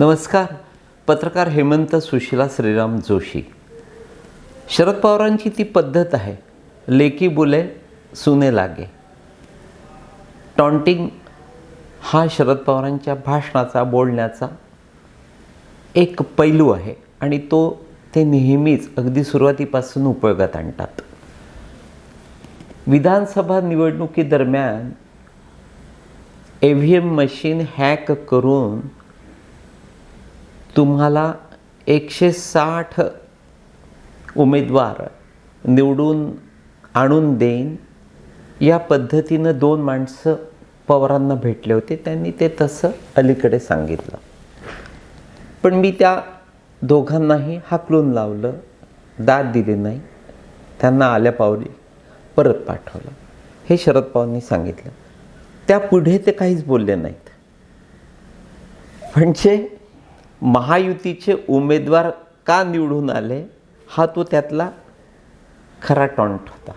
नमस्कार. पत्रकार हेमंत सुशिला श्रीराम जोशी. शरद पवारांची ती पद्धत आहे. लेकी बोले सुने लागे. टॉन्टिंग हा शरद पवारांच्या भाषणाचा बोलण्याचा एक पैलू आहे आणि तो ते नेहमीच अगदी सुरुवातीपासून उपयोगात आणतात. विधानसभा निवडणुकीदरम्यान A V M machine hack करून तुम्हाला एकशे साठ उमेदवार निवडून आणून देईन. या पद्धतीनं दोन माणसं पवारांना भेटले होते. त्यांनी ते तसं अलीकडे सांगितलं. पण मी त्या दोघांनाही हाकलून लावलं. दाद दिली नाही. त्यांना आल्या पावली परत पाठवलं. हे शरद पवारांनी सांगितलं. त्यापुढे ते काहीच बोलले नाहीत. म्हणजे महायुतीचे उमेदवार का निवडून आले हा तो त्यातला खरा टॉन्ट होता.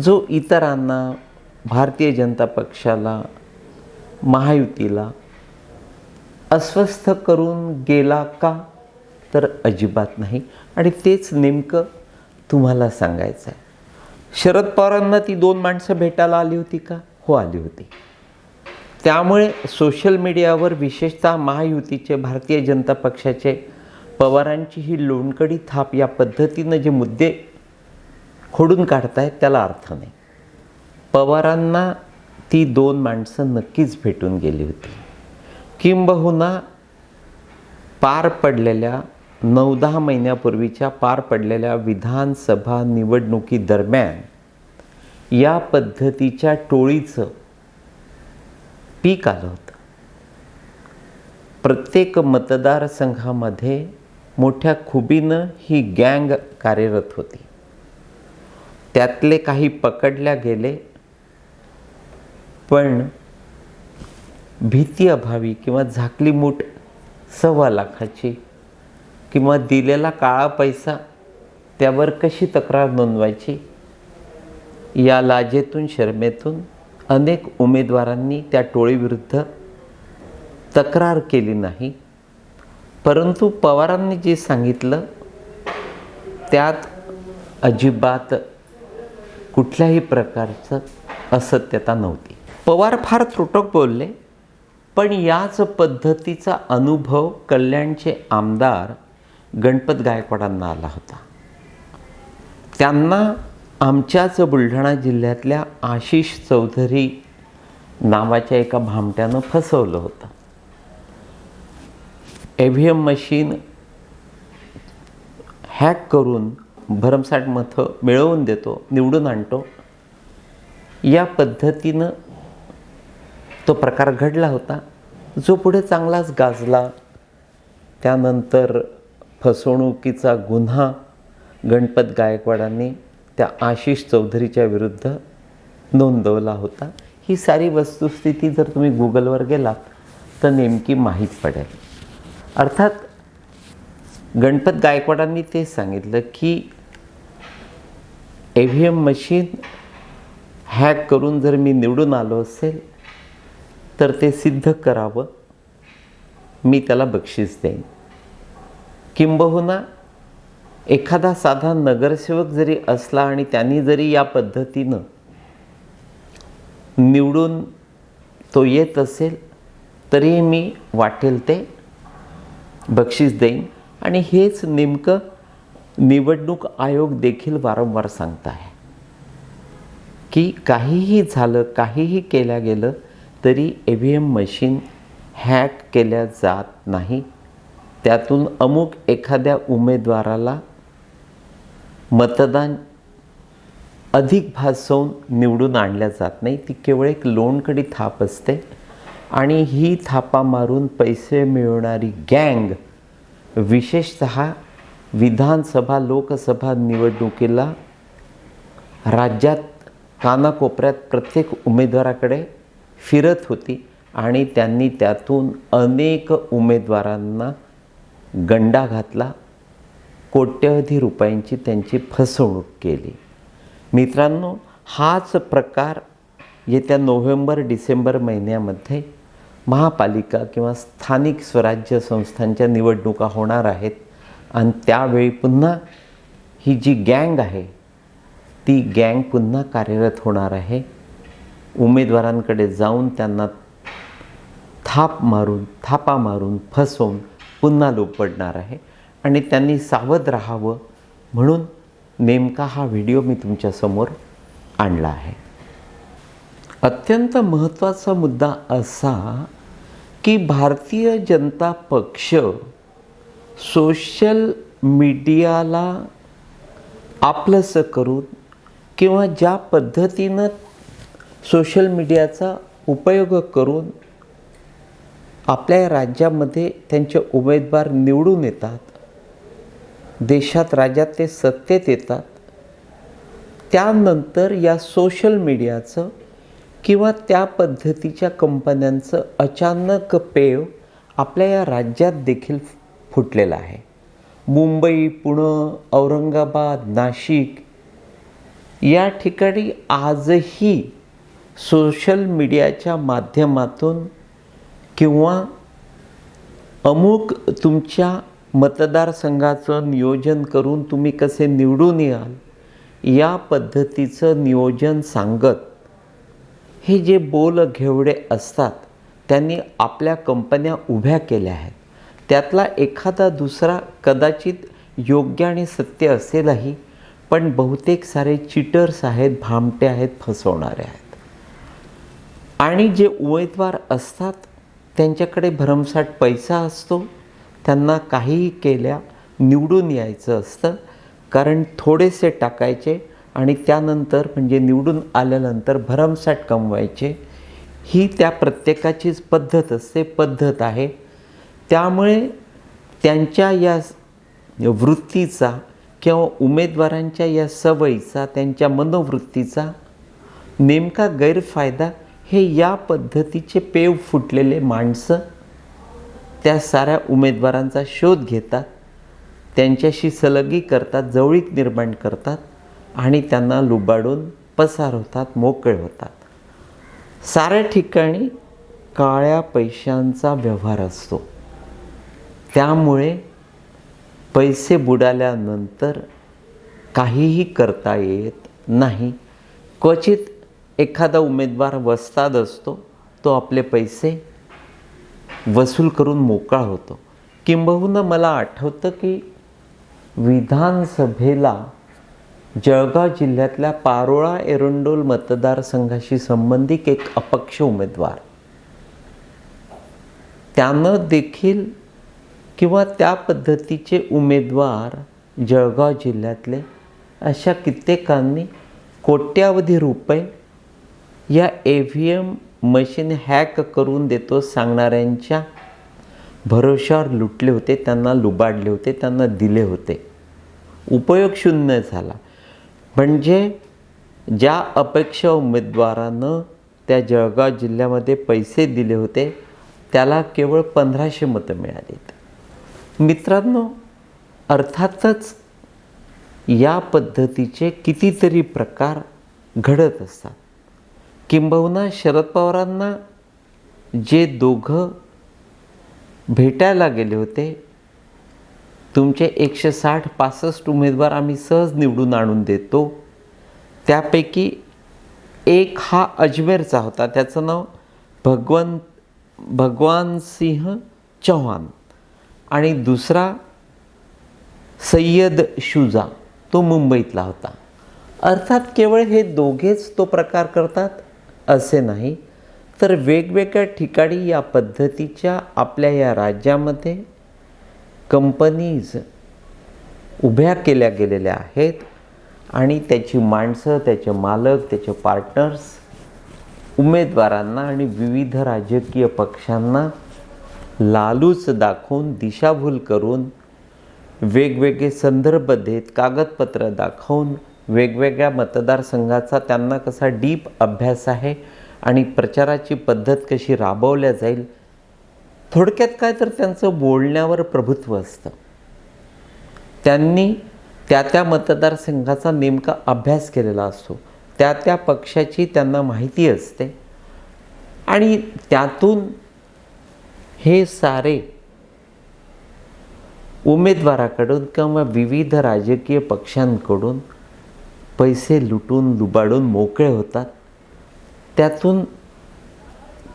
जो इतरांना भारतीय जनता पक्षाला महायुतीला अस्वस्थ करून गेला का तर अजिबात नाही. आणि तेच नेमकं तुम्हाला सांगायचं आहे शरद पवारांना ती दोन माणसं भेटायला आली होती का? हो आली होती. त्यामुळे सोशल मीडियावर विशेषतः महायुतीचे भारतीय जनता पक्षाचे पवारांची ही लोणकडी थाप या पद्धतीनं जे मुद्दे खोडून काढतायत त्याला अर्थ नाही. पवारांना ती दोन माणसं नक्कीच भेटून गेली होती. किंबहुना पार पडलेल्या नऊ दहा महिन्यापूर्वीच्या पार पडलेल्या विधानसभा निवडणुकीदरम्यान या पद्धतीच्या टोळीचं पीक आलं होतं. प्रत्येक मतदारसंघामध्ये मोठ्या खुबीनं ही गँग कार्यरत होती. त्यातले काही पकडल्या गेले पण भीती अभावी किंवा झाकली मूठ सव्वा लाखाची किंवा दिलेला काळा पैसा त्यावर कशी तक्रार नोंदवायची? या लाजेतून शर्मेतून अनेक उमेदवारांनी त्या टोळीविरुद्ध तक्रार केली नाही. परंतु पवारांनी जे सांगितलं त्यात अजिबात कुठल्याही प्रकारचं असत्यता नव्हती. पवार फार त्रुटक बोलले पण याच पद्धतीचा अनुभव कल्याणचे आमदार गणपत गायकवाडांना आला होता. त्यांना आमच्याच बुलढाणा जिल्ह्यातल्या आशिष चौधरी नावाच्या एका भामट्यानं फसवलं होतं. A V M machine hack करून भरमसाठ मतं मिळवून देतो निवडून आणतो. या पद्धतीनं तो प्रकार घडला होता. जो पुढे चांगलाच गाजला. त्यानंतर फसवणुकीचा गुन्हा गणपत गायकवाडांनी त्या आशिष चौधरीच्या विरुद्ध नोंदवला होता. ही सारी वस्तुस्थिती जर तुम्ही गुगलवर गेलात तर नेमकी माहीत पडेल. अर्थात गणपत गायकवाडांनी ते सांगितलं की A V M machine hack करून जर मी निवडून आलो असेल तर ते सिद्ध करावं. मी त्याला बक्षीस देईन. किंबहुना एखादा साधा नगरसेवक जरी असला आणि त्यांनी जरी या पद्धतीनं निवडून तो येत असेल तरीही मी वाटेल ते बक्षीस देईन. आणि हेच नेमकं निवडणूक आयोग देखील वारंवार सांगत आहे की काहीही झालं काहीही केल्या गेलं तरी A V M machine hack केल्या जात नाही. त्यातून अमुक एखाद्या उमेदवाराला मतदान अधिक भासवून निवडून आणल्या जात नाही. ती केवळ एक लोणकडी थाप असते आणि ही थापा मारून पैसे मिळवणारी गँग विशेषत विधानसभा लोकसभा निवडणुकीला राज्यात कानाकोपऱ्यात प्रत्येक उमेदवाराकडे फिरत होती आणि त्यांनी त्यातून अनेक उमेदवारांना गंडा घातला. कोट्यवधी रुपयांची त्यांची फसवणूक केली. मित्रांनो हाच प्रकार येत्या नोव्हेंबर डिसेंबर महिन्यामध्ये महापालिका किंवा स्थानिक स्वराज्य संस्थांच्या निवडणुका होणार आहेत आणि त्यावेळी पुन्हा ही जी गँग आहे ती गँग पुन्हा कार्यरत होणार आहे. उमेदवारांकडे जाऊन त्यांना थाप मारून थापा मारून फसवून पुन्हा लोपडणार आहे. आणि त्यांनी सावध राहावं म्हणून नेमका हा व्हिडिओ मी तुमच्यासमोर आणला आहे. अत्यंत महत्त्वाचा मुद्दा असा की भारतीय जनता पक्ष सोशल मीडियाला आपलंसं करून किंवा ज्या पद्धतीनं सोशल मीडियाचा उपयोग करून आपल्या राज्यामध्ये त्यांचे उमेदवार निवडून येतात देशात राज्यात ते सत्तेत येतात. त्यानंतर या सोशल मीडियाचं किंवा त्या पद्धतीच्या कंपन्यांचं अचानक पेव आपल्या या राज्यात देखील फुटलेलं आहे. मुंबई पुणं औरंगाबाद नाशिक या ठिकाणी आजही सोशल मीडियाच्या माध्यमातून किंवा अमुक तुमच्या मतदारसंघाचं नियोजन करून तुम्ही कसे निवडून याल या पद्धतीचं नियोजन सांगत हे जे बोल घेवडे असतात त्यांनी आपल्या कंपन्या उभ्या केल्या आहेत. त्यातला एखादा दुसरा कदाचित योग्य आणि सत्य असेलही पण बहुतेक सारे चिटर्स आहेत भामटे आहेत फसवणारे आहेत. आणि जे उमेदवार असतात त्यांच्याकडे भरमसाठ पैसा असतो त्यांना काहीही केल्या निवडून यायचं असतं. कारण थोडेसे टाकायचे आणि त्यानंतर म्हणजे निवडून आल्यानंतर भरमसाठ कमवायचे. ही त्या प्रत्येकाचीच पद्धत असते पद्धत आहे. त्यामुळे त्यांच्या या वृत्तीचा किंवा उमेदवारांच्या या सवयीचा त्यांच्या मनोवृत्तीचा नेमका गैरफायदा हे या पद्धतीचे पेव फुटलेले माणसं त्या साऱ्या उमेदवारांचा शोध घेतात त्यांच्याशी सलगी करतात जवळीक निर्माण करतात आणि त्यांना लुबाडून पसार होतात मोकळे होतात. साऱ्या ठिकाणी काळ्या पैशांचा व्यवहार असतो. त्यामुळे पैसे बुडाल्यानंतर काहीही करता येत नाही. क्वचित एखादा उमेदवार वस्ताद असतो तो आपले पैसे वसूल करून मोकळा होतो. किंबहुना मला आठवतं की विधानसभेला जळगाव जिल्ह्यातल्या पारोळा एरंडोल मतदारसंघाशी संबंधित एक अपक्ष उमेदवार. त्यानं देखील किंवा त्या पद्धतीचे उमेदवार जळगाव जिल्ह्यातले अशा कित्येकांनी कोट्यावधी रुपये या A V M machine hack करून देतो सांगणाऱ्यांच्या. भरोशावर लुटले होते त्यांना लुबाडले होते त्यांना दिले होते. उपयोग शून्य झाला. म्हणजे ज्या अपेक्षा उमेदवारानं त्या जळगाव जिल्ह्यामध्ये पैसे दिले होते त्याला केवळ पंधराशे मतं मिळालीत. मित्रांनो अर्थातच या पद्धतीचे कितीतरी प्रकार घडत असतात. किंबहुना शरद पवारांना जे दोघं भेटायला गेले होते तुमचे एकशे साठ पासष्ट उमेदवार आम्ही सहज निवडून आणून देतो. त्यापैकी एक हा अजमेरचा होता त्याचं नाव भगवंत भगवान सिंह चौहान. आणि दुसरा सय्यद शुजा तो मुंबईतला होता. अर्थात केवळ हे दोघेच तो प्रकार करतात? असे नाही तर वेगवेगळ्या ठिकाणी या पद्धतीच्या आपल्या या राज्यामध्ये कंपनीज उभ्या केल्या गेलेल्या आहेत आणि त्याची माणसं त्याचे मालक त्याचे पार्टनर्स उमेदवारांना आणि विविध राजकीय पक्षांना लालूच दाखवून दिशाभूल करून वेगवेगळे संदर्भ देत कागदपत्र दाखवून वेगवेगळ्या मतदारसंघाचा त्यांना कसा डीप अभ्यास आहे आणि प्रचाराची पद्धत कशी राबवल्या जाईल थोडक्यात काय तर त्यांचं बोलण्यावर प्रभुत्व असतं. त्यांनी त्या त्या मतदारसंघाचा नेमका अभ्यास केलेला असतो. त्या त्या पक्षाची त्यांना माहिती असते. आणि त्यातून हे सारे उमेदवाराकडून किंवा विविध राजकीय पक्षांकडून पैसे लुटून लुबाडून मोकळे होतात. त्यातून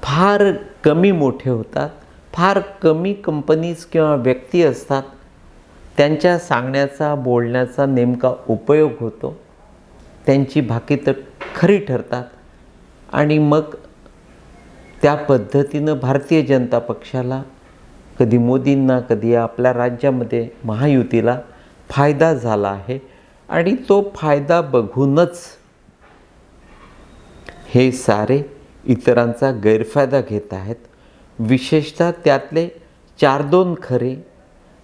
फार कमी मोठे होतात. फार कमी कंपनीज किंवा व्यक्ती असतात. त्यांच्या सांगण्याचा बोलण्याचा नेमका उपयोग होतो. त्यांची भाकीतं खरी ठरतात. आणि मग त्या पद्धतीनं भारतीय जनता पक्षाला कधी मोदींना कधी आपल्या राज्यामध्ये महायुतीला फायदा झाला आहे. आणि तो फायदा बघूनच हे सारे इतरांचा गैरफायदा घेत आहेत. विशेषतः त्यातले चार दोन खरे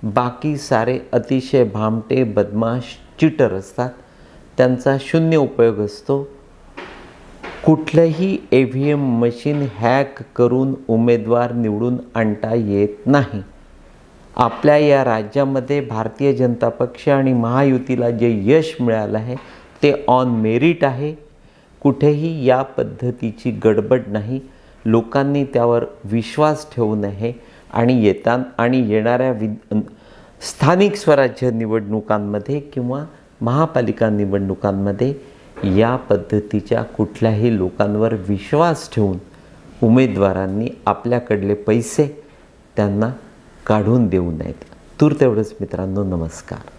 बाकी सारे अतिशय भामटे बदमाश चिटर असतात. त्यांचा शून्य उपयोग असतो. कुठलंही A V M machine hack करून उमेदवार निवडून आणता येत नाही. आपल्या या राज्यामध्ये भारतीय जनता पक्ष आणि महायुतीला जे यश मिळालं आहे ते ऑन मेरिट आहे. कुठेही या पद्धतीची गडबड नाही. लोकांनी त्यावर विश्वास ठेवू नये आणि येतान आणि येणाऱ्या वि स्थानिक स्वराज्य निवडणुकांमध्ये किंवा महापालिका निवडणुकांमध्ये या पद्धतीच्या कुठल्याही लोकांवर विश्वास ठेवून उमेदवारांनी आपल्याकडले पैसे त्यांना काढून देऊ नयेत. तूर तेवढंच मित्रांनो नमस्कार.